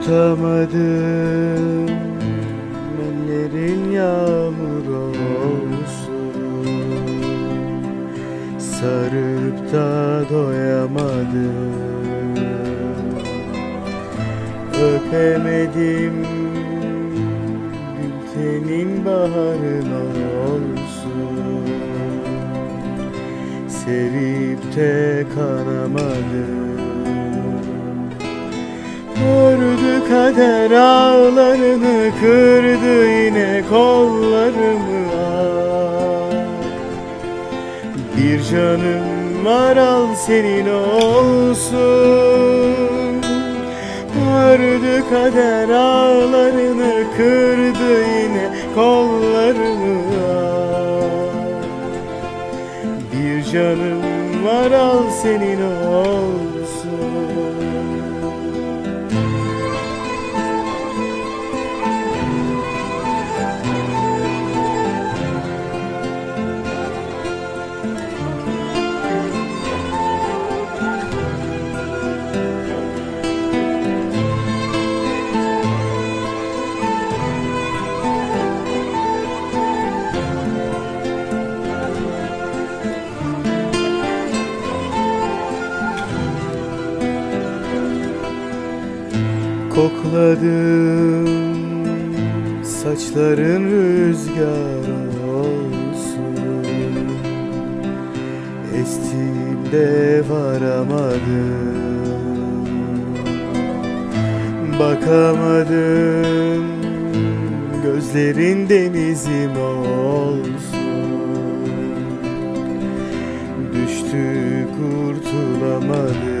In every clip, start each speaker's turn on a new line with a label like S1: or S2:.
S1: Tutamadım ellerin yağmur olsun. Sarıp da doyamadım. Öpemedim Gül tenin baharın olsun. Sevip de kanamadım Ördü kader ağlarını kırdı yine kollarımı. Bir canım var al senin olsun Ördü kader ağlarını kırdı yine kollarımı. Bir canım var al senin olsun Kokladım saçların rüzgar olsun. Estiğimde varamadım. Bakamadım. Gözlerin denizim olsun. Düştü kurtulamadım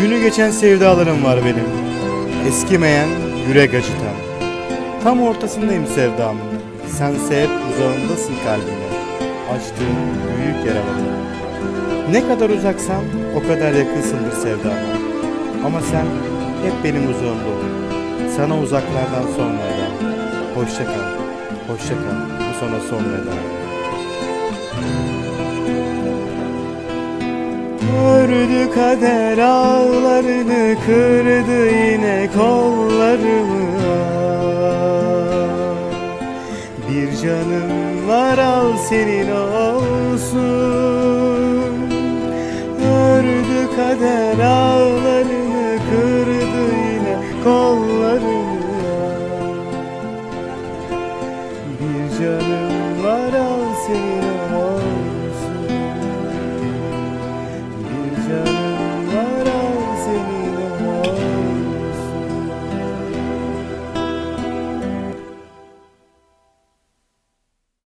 S1: Günü geçen sevdalarım var benim. Eskimeyen, yürek acıtan. Tam ortasındayım sevdamın Sense hep uzağındasın kalbimde Açtığım büyük yaralarım Ne kadar uzaksan o kadar yakınsındır sevdama Ama sen hep benim uzağımda ol. Sana uzaklardan son veda. Hoşça kal, hoşça kal. Bu sana son veda Ördü kader ağlarını kırdı yine kollarımı. Bir canım var al senin olsun Ördü kader